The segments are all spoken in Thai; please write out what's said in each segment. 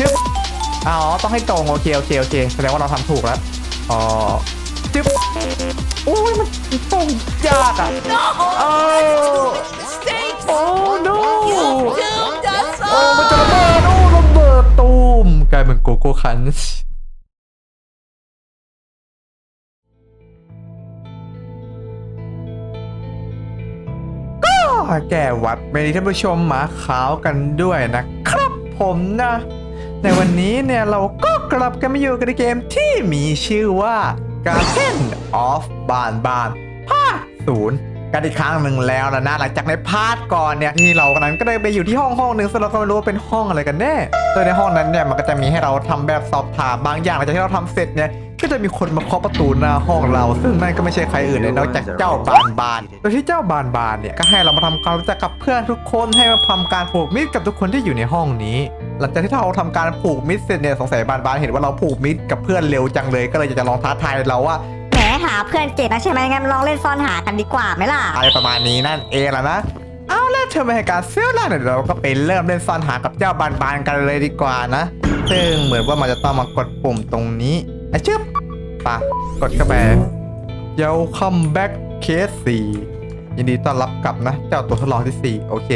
จึ๊บอ๋อต้องให้ตรงโอเคโอเคโอเคแสดงว่าเราทำถูกแล้วอ๋อจึ๊บโอ้ยมันตรงยากอะ No! โอ้ Mistakes! โอ้ no You doomed us โอ้ all! มันจะระเบิดโอ้ระเบิดตูมกลายเป็นโกโก้คันช์ก็แก่วัดเป็นท่านผู้ชมหมาขาวกันด้วยนะครับผมนะ ในวันนี้เนี่ยเราก็กลับกันมาอยู่กันในเกมที่มีชื่อว่า Garden of บานบานภาคศูนย์กันอีกครั้งหนึ่งแล้วนะนะหลังจากในพาร์ทก่อนเนี่ยที่เรากำลังก็ได้ไปอยู่ที่ห้องห้องหนึ่งซึ่งเราก็ไม่รู้ว่าเป็นห้องอะไรกันแน่โดยในห้องนั้นเนี่ยมันก็จะมีให้เราทำแบบสอบถามบางอย่างหลังจากที่เราทำเสร็จเนี่ยก็จะมีคนมาเคาะประตูหน้าห้องเรา ซึ่งนั่นก็ไม่ใช่ใครอื่นเลยนอกจากเจ้าบานบานโดยที่เจ้าบานบานเนี่ยก็ให้เรามาทำความรู้จักกับเพื่อนทุกคนให้มาทำการผูกมิตรกับทุกคนที่อยู่ในห้องนี้ หลังจากที่เราทำการผูกมิตรเสร็จเนี่ยสงสัยบานบานเห็นว่าเราผูกมิตรกับเพื่อนเร็วจังเลยก็เลยอยากจะลองท้าทายเราว่าแหมหาเพื่อนเก่งนะใช่ไหมงั้นลองเล่นซ่อนหากันดีกว่าไหมล่ะอะไรประมาณนี้นั่นเองล่ะนะเอาแล้วเธอมาให้การเสื้อล่าเดี๋ยวเราก็ไปเริ่มเล่นซ่อนหากับเจ้าบานบานกันเลยดีกว่านะซึ่งเหมือนว่ามันจะต้องมากดปุ่มตรงนี้ไอ้ชึบปะกดเข้าไปเยาคัมแบ็กเคสสี่ยินดีต้อนรับกลับนะ เจ้าตัวทดลองที่สี่โอเค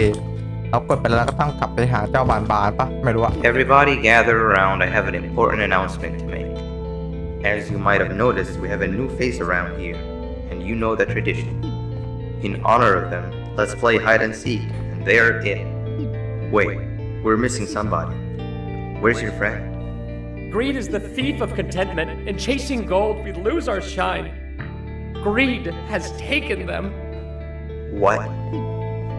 เรากดไปแล้วเราก็ต้องกลับไปหาเจ้าบานบานปะไม่รู้อะ Everybody gather around, I have an important announcement to make. As you might have noticed, we have a new face around here, and you know the tradition. In honor of them, let's play hide and seek, and they're it. Wait, we're missing somebody. Where's your friend? Greed is the thief of contentment. In chasing gold, we lose our shine. Greed has taken them. What?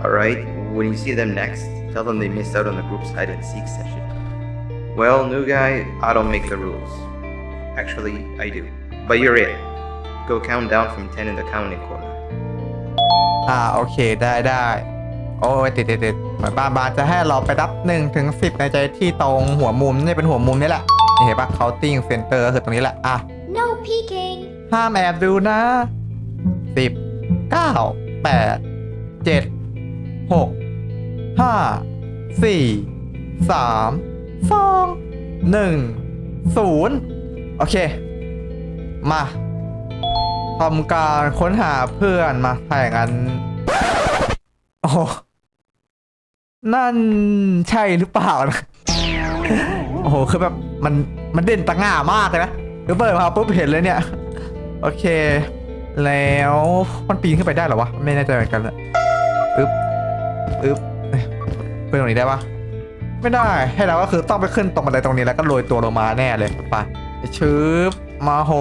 Alright, when you see them next, tell them they missed out on the group's hide and seek session. Well, new guy, I don't make the rules. Actually, I do. But you're it. Go count down from 10 in the counting corner. อ่าโอเคได้ได้ โอ้ยติดติดติดเหมือนบานบานจะให้เราไปนับ1นถึงสิในใจที่ตรงหัวมุมนี่เป็นหัวมุมนี่แหละนี่เห็นปะ counting center คือตรงนี้แหละอะ No peeking ห้ามแอบดูนะสิบเก้าแปดเจ็ดหก ห้าสี่สามสองหนึ่งศูนย์โอเค มาทำการค้นหาเพื่อนมาถ้าอย่างนั้น โอ้ นั่นใช่หรือเปล่านะโอ้โห คือแบบมันมันเด่นตะง่ามากเลยนะคือเปิดมาปุ๊บเห็นเลยเนี่ย โอเค แล้วมันปีนขึ้นไปได้หรอวะ ไม่แน่ใจเหมือนกันเลยอึ๊บอึ๊บ นตรงนี้ได้ปะไม่ได้ให้เราก็คือต้องไปขึ้นตรงบันไดตรงนี้แล้วก็โรยตัวลงมาแน่เลยไปชืบมาโห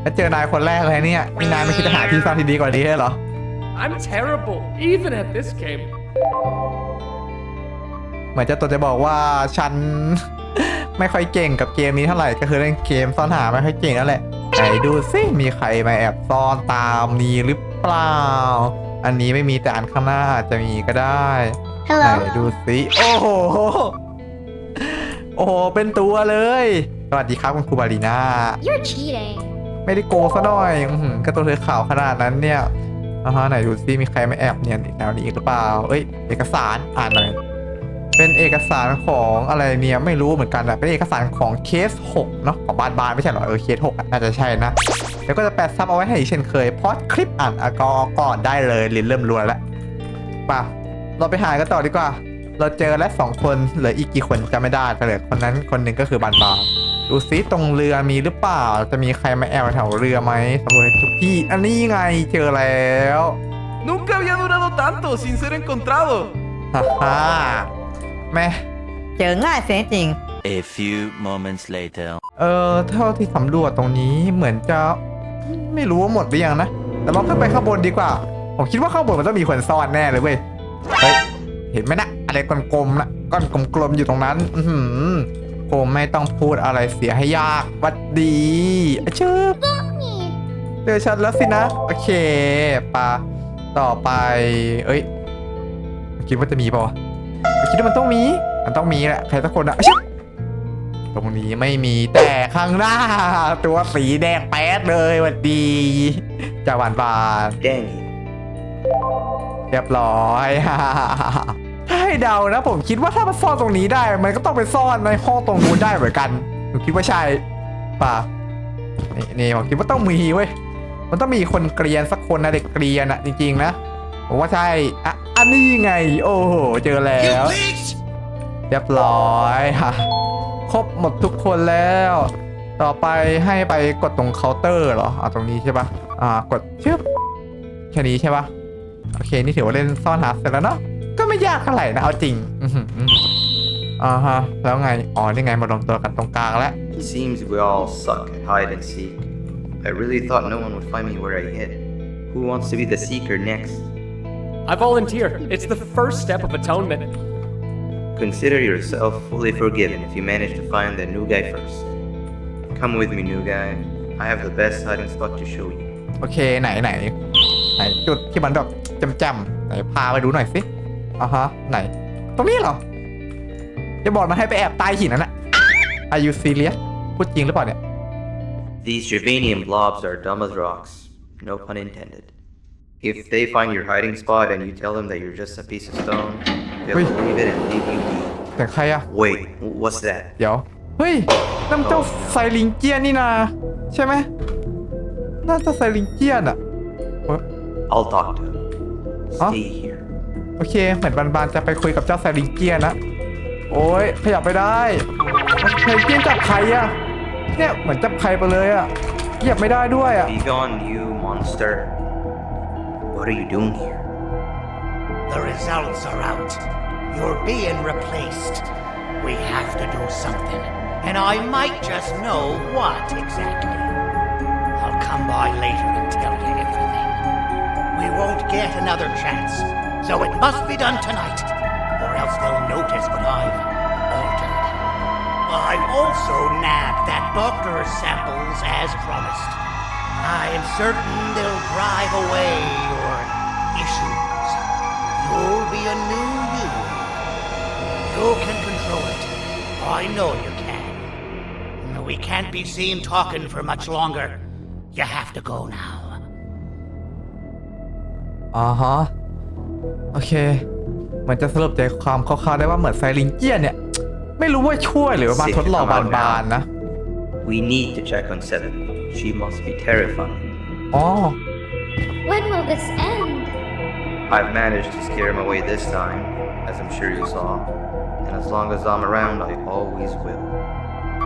แล้วเจอนายคนแรกเลยเนี่ยนี่นายไม่คิดจะหาที่ซ่อนที่ดีกว่านี้เหรอ I'm terrible, even at this game. เหมือนเจ้าตัวจะบอกว่าฉันไม่ค่อยเก่งกับเกมนี้เท่าไหร่ก็คือเล่นเกมซ่อนหาไม่ค่อยเก่งนั่นแหละไหนดูซิมีใครมาแอบซ่อนตามนี้หรือเปล่า อันนี้ไม่มีแต่อันข้างหน้าอาจจะมีก็ได้ ไหน Hello ดูซิโอ้โห โอ้โห เป็นตัวเลย สวัสดีครับคุณครูบาลีนา You're cheating ไม่ได้โกงซะหน่อยอื้อหือก็ตัวเธอขาวขนาดนั้นเนี่ยอ่าฮะไหนดูซิมีใครมาแอบเนียนแถวนี้อีกหรือเปล่า เอ้ย เอกสารอ่านหน่อย เป็นเอกสารของอะไรเนี่ยไม่รู้เหมือนกันอะเป็นเอกสารของเคส6เนาะของบานบานไม่ใช่เหรอเออเคส6อะน่าจะใช่นะแล้วก็จะแปะซับเอาไว้ให้อีกเช่นเคยพอดคลิปอ่านอะก็ก่อนได้เลยลินเริ่มรวนแล้วป่ะ เราไปหากันต่อดีกว่า เราเจอแล้วสองคนเหลืออีกกี่คนจำไม่ได้แต่เหลือคนนั้นคนหนึ่งก็คือบานบานดูซิตรงเรือมีหรือเปล่า จะมีใครมาแอบแถวเรือไหมสำรวจในทุกที่อันนี้ไงเจอแล้ว Nunca había durado tanto sin ser encontrado. ฮ่าฮ่าแม่เจอง่ายเสียจริง A few moments later. เออเท่าที่สำรวจตรงนี้เหมือนจะไม่รู้ว่าหมดหรือยังนะ แต่เราขึ้นไปข้างบนดีกว่า ผมคิดว่าข้างบนมันต้องมีคนซ่อนแน่เลยเว้ย เฮ้ยเห็นไหมนะอะไรกลมๆนะก้อนกลมๆอยู่ตรงนั้น อืผมไม่ต้องพูดอะไรเสียให้ยากวัดดีอะชื่อเจอฉันแล้วสินะ โอเคปะต่อไป เอ้ยคิดว่าจะมีปะคิดว่ามันต้องมี มันต้องมีแหละใครสักคนอะตรงนี้ไม่มีแต่ข้างหน้า ตัวสีแดงแป๊ดเลยวัดดีจะหวานบาน Dang it. เรียบร้อยทถ้าให้เดานะ ผมคิดว่าถ้ามันซ่อนตรงนี้ได้ มันก็ต้องไปซ่อนในห้องตรงนู้นได้เหมือนกันผมคิดว่าใช่ป่ะนี่นี่ผมคิดว่าต้องมีเว้ยมันต้องมีคนเกรียนสักคนนะเด็กเกรียนอะจริงๆนะผมว่าใช่อะอันนี้ไง โอ้โหเจอแล้วเรียบร้อยฮะครบหมดทุกคนแล้ว ต่อไปให้ไปกดตรงเคาน์เตอร์เหรออ่าตรงนี้ใช่ปะอ่ากดชึบแค่นี้ใช่ปะ โอเค นี่ถือว่าเล่นซ่อนหาเสร็จแล้วเนาะก็ไม่ยากเท่าไหร่นะเอาจริงอือหืออ่าฮะแล้วไงอ๋อนี่ไงมารวมตัวกันตรงกลางแล้ว It seems we all suck at hide and seek. I really thought no one would find me where I hid. Who wants to be the seeker next? I volunteer. It's the first step of atonement. Consider yourself fully forgiven if you manage to find the new guy first. Come with me, new guy. I have the best hiding spot to show you. โอเคไหนไหนไหนจุดที่มันแบบ จำๆไหนพาไปดูหน่อยสิอ่าฮะ ไหน ตรงนี้เหรอจะบอกมาให้ไปแอบใต้หินนั่นแหละ Are you serious พูดจริงหรือเปล่าเนี่ย These Javanian blobs are dumb as rocks. No pun intended. If they find your hiding spot and you tell them that you're just a piece of stone, they'll Wait. believe it and leave you be. แต่ใครอะ Wait, w- what's that? เดี๋ยว เฮ้ยนั่นมันเจ้าไซลิงเจียนนี่นาใช่ไหมน่าจะไซลิงเจียนอะเฮ้ย I'll talk to him. Huh? Stay here. โอเค เหมือนบานบานๆจะไปคุยกับเจ้าไซลิงเจียนนะโอ้ยขยับไปได้ไซลิงเจียนจับใครอะเนี่ยเหมือนจับใครไปเลยอะเหยียบไม่ได้ด้วยอะ Be gone, you monster. What are you doing here? The results are out. You're being replaced. We have to do something, and I might just know what exactly. I'll come by later and tell you everything. We won't get another chance, so it must be done tonight, or else they'll notice what I've altered. I've also nabbed that doctor's samples as promised. I am certain they'll drive away your issues. You'll be a new you. You can control it. I know you can. We can't be seen talking for much longer. You have to go now. อ่าฮะโอเค มันจะสรุปใจความคร่าวๆได้ว่าเหมือนไซลิงเจียนเนี่ย ไม่รู้ว่าช่วยหรือว่ามาทดลองบานๆนะ We need to check on Seven. She must be terrifying. อ๋อ When will this end? I've managed to scare him away this time, as I'm sure you saw. And as long as I'm around, I always will.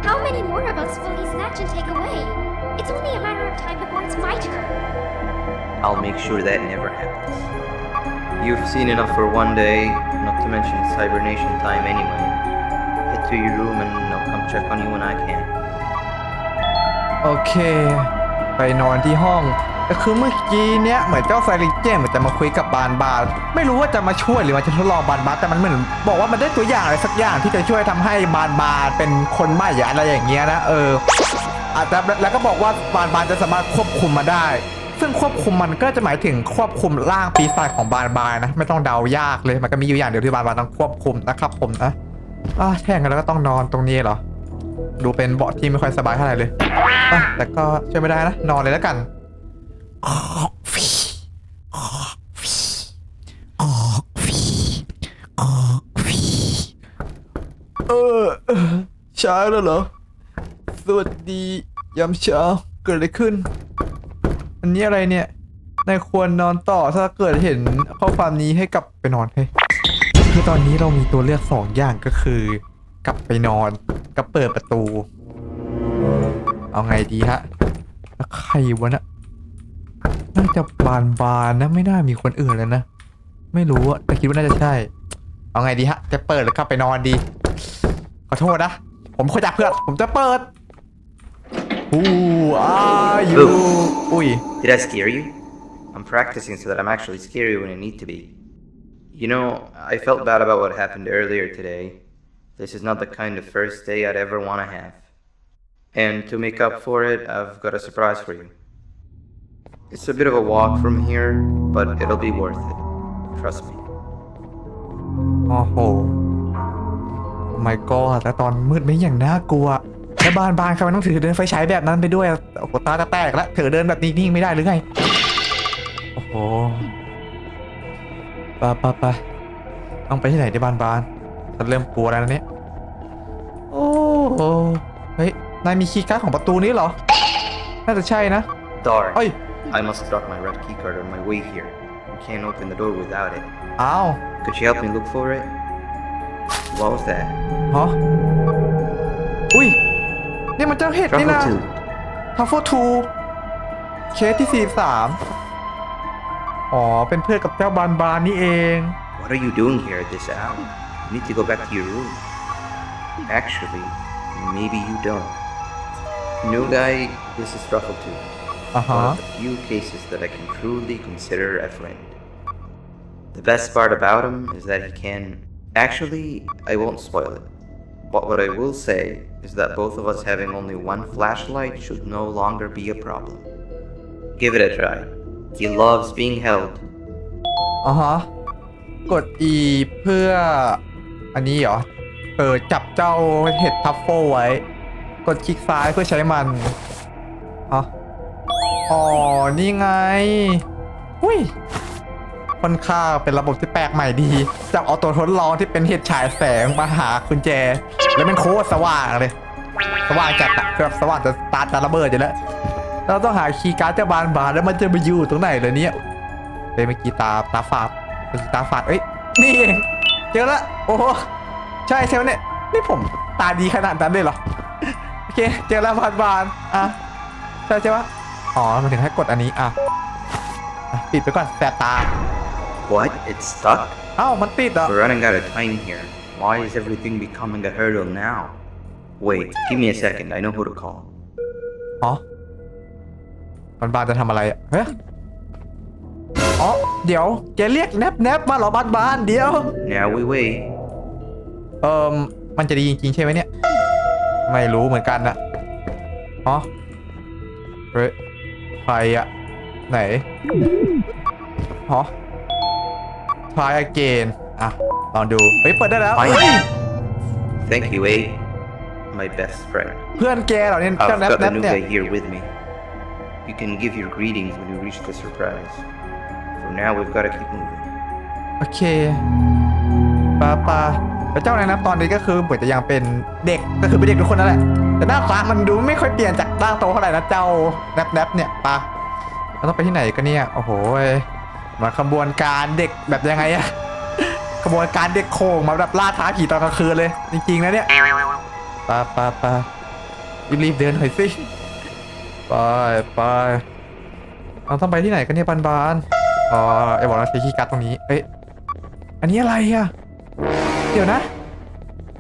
How many more of us will he snatch and take away? It's only a matter of time before it's my turn. I'll make sure that never happens. You've seen enough for one day, not to mention it's hibernation time anyway. Head to your room and I'll come check on you when I can. โอเค ไปนอนที่ห้องก็คือเมื่อกี้เนี้ยเหมือนเจ้าไซริเจนเหมือนจะมาคุยกับบานบานไม่รู้ว่าจะมาช่วยหรือว่าจะทดลองบานบานแต่มันเหมือนบอกว่ามันได้ตัวอย่างอะไรสักอย่างที่จะช่วยทำให้บานบานเป็นคนใหม่อะไรอย่างเงี้ยนะเอออาจจะแล้วก็บอกว่าบานบานจะสามารถควบคุมมาได้ ซึ่งควบคุมมันก็จะหมายถึงควบคุมร่างปีศาจของบานบานนะ ไม่ต้องเดายากเลยมันก็มีอยู่อย่างเดียวที่บานบานต้องควบคุมนะครับผมนะอะแท่งกันแล้วก็ต้องนอนตรงนี้เหรอ ดูเป็นเบาะที่ไม่ค่อยสบายเท่าไหร่เลยอะแต่ก็ช่วยไม่ได้นะ นอนเลยแล้วกันเออเออเช้าแล้วเหรอ สวัสดียามเช้าเกิดอะไรขึ้น อันนี้อะไรเนี่ยนายควรนอนต่อถ้าเกิดเห็นข้อความนี้ให้กลับไปนอนเฮ้ยคือตอนนี้เรามีตัวเลือกสองอย่างก็คือ กลับไปนอนกับเปิดประตู เอาไงดีฮะแล้วใครวะนะน่าจะบานบานนะไม่น่ามีคนอื่นแล้วนะ ไม่รู้อะแต่คิดว่าน่าจะใช่ เอาไงดีฮะ จะเปิดหรือกลับไปนอนดี ขอโทษนะ ผมขอจับเพื่อนผมจะเปิด อูอายูอุ้ย Did I scare you? I'm practicing so that I'm actually scary when I need to be. You know, I felt bad about what happened earlier today. This is not the kind of first day I'd ever want to have. And to make up for it, I've got a surprise for you. It's a bit of a walk from here, but it'll be worth it. Trust me. โอ้โห my god แต่ตอนมืดไม่อย่างน่ากลัว แล้วบ้านบ้านเขาต้องถือเดินไฟฉายแบบนั้นไปด้วยโอ้โหตาจะแตกแล้วถือเดินแบบนิ่งๆไม่ได้หรือไงโอ้โหไปไปไปต้องไปที่ไหนได้บานบานฉันเริ่มกลัวแล้วนะเนี่ยโอ้โหเฮ้ยนายมีคีย์การ์ดของประตูนี้เหรอ น่าจะใช่นะ Darn. เอ้ย I must have dropped my red keycard on my way here. We can't open the door without it. อ้าว Could you help me look for it? What was that? ฮะอุ้ย นี่มันเจ้าเห็ดนี่นะ Truffle ทัฟเฟิลทูเคสที่สี่สามอ๋อ เป็นเพื่อนกับเจ้าบานบานนี่เอง What are you doing here at this hour? You need to go back to your room. Actually, maybe you don't. New guy, this is Truffle 2. อ่า One ฮะ of the few cases that I can truly consider a friend. The best part about him is that he can. Actually, I won't spoil it. But what I will say is that both of us having only one flashlight should no longer be a problem. Give it a try. He loves being held. อ่าฮะ กด E เพื่อ อันนี้เหรอ เปิดจับเจ้าเห็ดทัฟเฟิลไว้ กดคลิกซ้ายเพื่อใช้มันอ๋ออ๋อ นี่ไง อุ้ย ค่อนข้างเป็นระบบที่แปลกใหม่ดีจากเอาตัวทดลองที่เป็นเห็ดฉายแสงมาหากุญแจ แล้วเป็นโคตรสว่างเลย สว่างจัดอะคือแบบสว่างจะตาจะระเบิดอยู่แล้ว เราต้องหาคีย์การ์ดเจะบานบานแล้วมันจะไปอยู่ตรงไหนเลยเนี่ยเลยเมื่อกี้ตาตาฝาดเมื่อกี้ตาฝาดเอ้ยนี่เองเจอละโอ้ใช่ใช่ไหมเนี่ยนี่ผมตาดีขนาดนั้นเลยเหรอโอเคเจอแล้วบานบานอะใช่ใช่ปะอ๋อมันถึงให้กดอันนี้อะอะปิดไปก่อนแสบตา What? It's stuck? เอ้ามันติดเหรอ We're running out of time here. Why is everything becoming a hurdle now? Wait, give me a second. I know who to call. อ๋อบานบานจะทำอะไรอะเฮ้ยอ๋อ เดี๋ยวแกเรียกแนบแนบมาเหรอบานบานเดี๋ยว Now we wait. เอิมมันจะดีจริงๆใช่ไหมเนี่ย ไม่รู้เหมือนกันนะอ๋อเฮ้ยใครอะไหนอ๋อ try again อะ ลองดู เฮ้ย เปิดได้แล้วไปเฮ้ย Thank you, A. My best friend. เพื่อนแกเหรอเนี่ย I've เจ้าแนบ got แน the บ new เนี่ย guy here with me. You can give your greetings when you reach the surprise. For now, we've got to keep moving. โอเคปาปาแล้วเจ้าในนับตอนนี้ก็คือเหมือนจะยังเป็นเด็ก ก็คือเป็นเด็กทุกคนนั่นแหละ แต่หน้าตามันดูไม่ค่อยเปลี่ยนจากร่างโตเท่าไหร่นะเจ้าแนบแนบเนี่ยปาเราต้องไปที่ไหนกันเนี่ย โอ้โหย มาขบวนการเด็กแบบยังไงอะขบวนการเด็กโขงมาแบบล่าท้าผีตอนกลางคืนเลย จริงๆนะเนี่ยปาปาปารีบๆเดินหน่อยสิไปไปเราต้องไปที่ไหนกันเนี่ยบานบานๆอ๋อไอ้บอกเราใช้คีย์การ์ดตรงนี้ เอ๊ะอันนี้อะไรอะเดี๋ยวนะ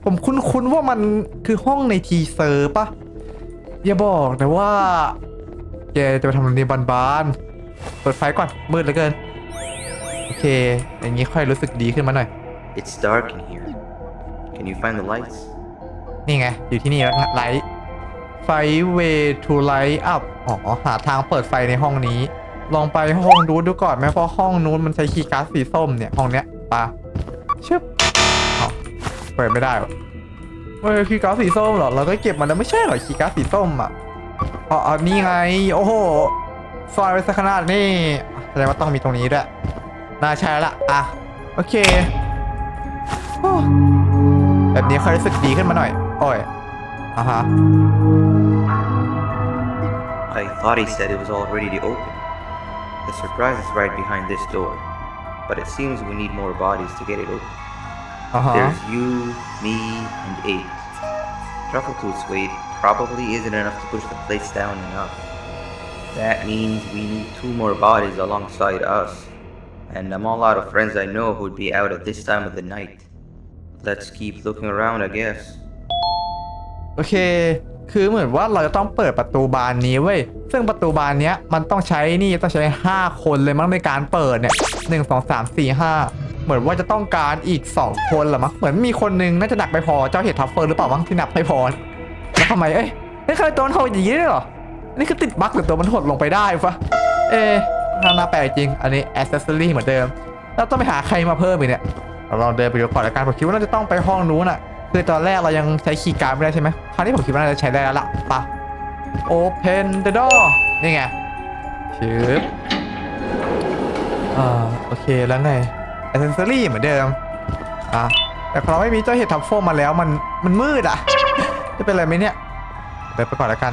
ผมคุ้นๆว่ามันคือห้องในทีเซอร์ปะอย่าบอกนะว่าแกจะไปทำอะไรในบานๆเปิดไฟก่อนมืดเหลือเกิน เคอย่างนี้ค่อยรู้สึกดีขึ้นมาหน่อย It's dark in here. Can you find the lights? นี่ไง อยู่ที่นี่แล้วไลท์ไฟเวทูไลท์อัพอ๋อ หาทางเปิดไฟในห้องนี้ ลองไปห้องนู้นดูก่อนไหมเพราะห้องนู้นมันใช้คีย์การ์ดสีส้มเนี่ย ห้องเนี้ยปะชึบอ๋อเปิดไม่ได้วะเฮ้ยคีย์การ์ดสีส้มเหรอ เราก็เก็บมันแล้วไม่ใช่เหรอคีย์การ์ดสีส้มอะอ๋ออ๋อนี่ไง โอ้โหซอยไว้สักขนาดนี่แสดงว่าต้องมีตรงนี้ด้วย น่าใช่แล้วล่ะ อ่ะ โอเคโอ้แบบนี้ค่อยรู้สึกดีขึ้นมาหน่อย โอ้ยอ่ะฮะ I thought he said it was all ready to open. The surprise is right behind this door. But it seems we need more bodies to get it open. อ่ะฮะ There's you, me, and eight. Truffle Tooth's weight probably isn't enough to push the place down enough. That means we need two more bodies alongside us. And I'm all out of friends I know who'd be out at this time of the night. Let's keep looking around, I guess. โอเค คือเหมือนว่าเราจะต้องเปิดประตูบานนี้เว้ย ซึ่งประตูบานเนี้ยมันต้องใช้นี่ต้องใช้ 5 คนเลยมั้งในการเปิดเนี่ยหนึ่งสองสามสี่ห้าเหมือนว่าจะต้องการอีก 2 คนหรอมั้ง เหมือนมีคนนึงน่าจะหนักไม่พอ เจ้าเห็ดทัฟเฟอร์หรือเปล่ามั้งที่หนักไม่พอ แล้วทำไม เอ้ยไม่เคยตัวมันโหดอย่างนี้ด้วยเหรอ นี่คือติดบั๊กหรือตัวมันหดลงไปได้ปะเอ๊ น่าแปลกจริง อันนี้อ c เซสซอรี่เหมือนเดิม เราต้องไปหาใครมาเพิ่มอีกเนี่ย เราลองเดินไปดูก่อนละกันผมคิดว่าน่าจะต้องไปห้องนู้นอะ คือตอนแรกเรายังใช้คีย์การ์ดไม่ได้ใช่ไหมคราวนี้ผมคิดว่าน่าจะใช้ได้แล้วล่ะปะ Open the door นี่ไงชืบอ่าโอเคแล้วไง accessory เหมือนเดิม อะ แต่เราไม่มีเจ้าเห็ดทับโฟมมาแล้วมันมันมืดอะ จะเป็นอะไรไหมเนี่ย เดินไปก่อนแล้วกัน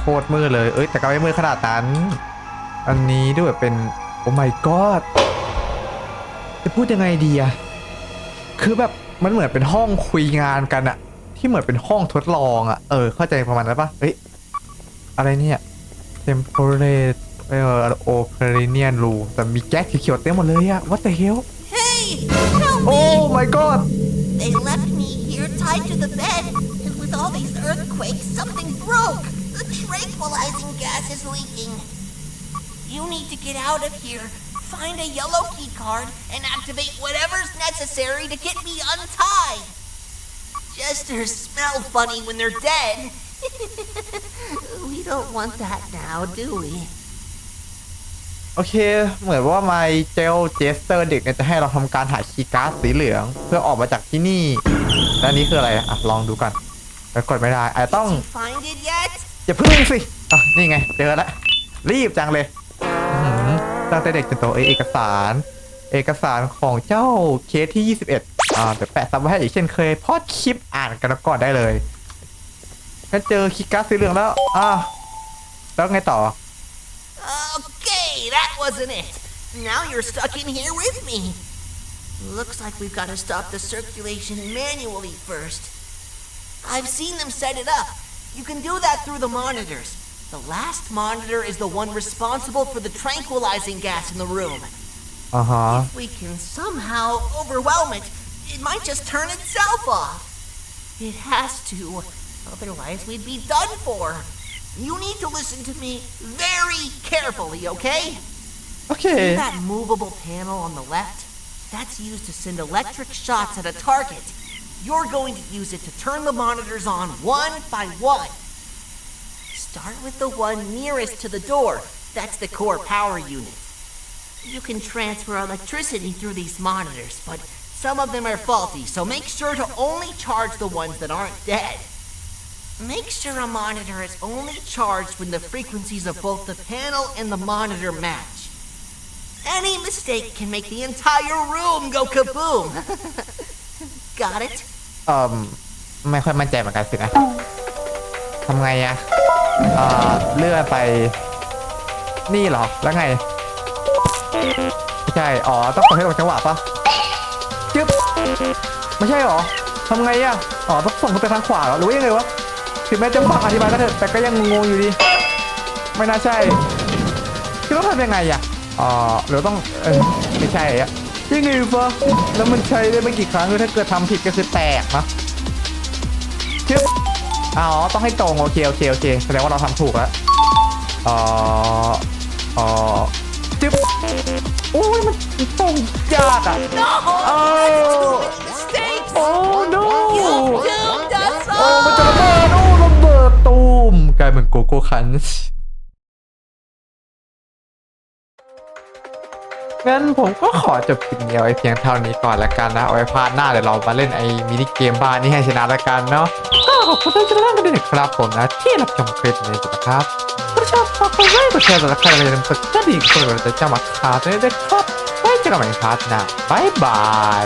โคตรมืดเลย เอ้ยแต่ก็ไม่มืดขนาดนั้น อันนี้ด้วยเป็นโอ้ my god จะพูดยังไงดีอะคือแบบมันเหมือนเป็นห้องคุยงานกันอะที่เหมือนเป็นห้องทดลองอะเออ เข้าใจประมาณนั้นปะเอ้ย อะไรเนี่ย temporary เอ่อ operating room แต่มีแก๊สเขียวๆเต็มหมดเลยอะ what the hell Hey! Help โอ้ me! my god They left me here tied to the bed, and with all these earthquakes, something broke. The tranquilizing gas is leaking. You need to get out of here. Find a yellow key card and activate whatever's necessary to get me untied. Jesters smell funny when they're dead. we don't want that now, do we? โอเค เหมือนว่าไมเจลเจสเตอร์เด็กเนี่ยจะให้เราทำการหาคีย์การ์ดสีเหลือง เพื่อออกมาจากที่นี่ และอันนี้คืออะไรอะลองดูก่อนแล้วกดไม่ได้อาจจะต้อง Find it yet? อย่าพึ่งสิอะนี่ไง เจอแล้ว รีบจังเลยอื้อหือ ตั้งแต่เด็กจนโตเอยเอกสาร เอกสารของเจ้าเคสที่ 21 อ่าเดี๋ยวแปะซับไว้ให้อีกเช่นเคยพอดคลิปอ่านกันก่อนได้เลยถ้าเจอคีย์การ์ดสีเหลืองแล้วอะแล้วไงต่อ Okay, that wasn't it. Now you're stuck in here with me. Looks like we've got to stop the circulation manually first. I've seen them set it up. You can do that through the monitors. The last monitor is the one responsible for the tranquilizing gas in the room. Uh huh. If we can somehow overwhelm it, it might just turn itself off. It has to, otherwise, we'd be done for. You need to listen to me very carefully, okay? Okay. See that movable panel on the left? That's used to send electric shots at a target. You're going to use it to turn the monitors on one by one. Start with the one nearest to the door. That's the core power unit. You can transfer electricity through these monitors, but some of them are faulty, so make sure to only charge the ones that aren't dead. Make sure a monitor is only charged when the frequencies of both the panel and the monitor match. Any mistake can make the entire room go kaboom. Got it? เอ่อไม่ค่อยมั่นใจเหมือนกันสินะทำไงอะ อ่าเลื่อนไป นี่เหรอ แล้วไงไม่ใช่ อ๋อ ต้องกดให้ตรงจังหวะปะจึ๊บ ไม่ใช่เหรอทำไงอะอ๋อ ต้องส่งมันไปทางขวาเหรอ หรือว่ายังไงวะ ถึงแม้จะฟังอธิบายก็เถอะ แต่ก็ยังงงอยู่ดี ไม่น่าใช่คิดว่าทำยังไงอะอ๋อหรือต้อง เออ ไม่ใช่อะยังไงฟะแล้วมันใช้ได้ไม่กี่ครั้งคือถ้าเกิดทำผิดก็คือแตกนะชึบ อ๋อ ต้องให้ตรงโอเคโอเคโอเคแสดงว่าเราทำถูกแล้วอ๋ออ๋อจึ๊บโอ้ยมันตรงยากอะ No! โอ้ Mistakes! โอ้ no You doomed us โอ้ all! มันจะระเบิดโอ้ระเบิดตูมกลายเป็นโกโก้คัน งั้นผมก็ขอจบคลิปนี้ไว้เพียงเท่านี้ก่อนละกันนะเอาไว้พาร์ทหน้าเดี๋ยวเรามาเล่นไอ้มินิเกมบ้านนี้ให้ชนะละกันเนาะก็ขอบคุณที่รับชมกันด้วยนะครับผมนะที่รับชมคลิปนี้นะครับถ้าชอบฝากกดไลค์กดแชร์กดติดตามอย่าลืมกดกระดิ่งเพื่อเป็นกำลังจะมาคาด้วยนะครับไว้เจอกันใหม่พาร์ทหน้าบายบาย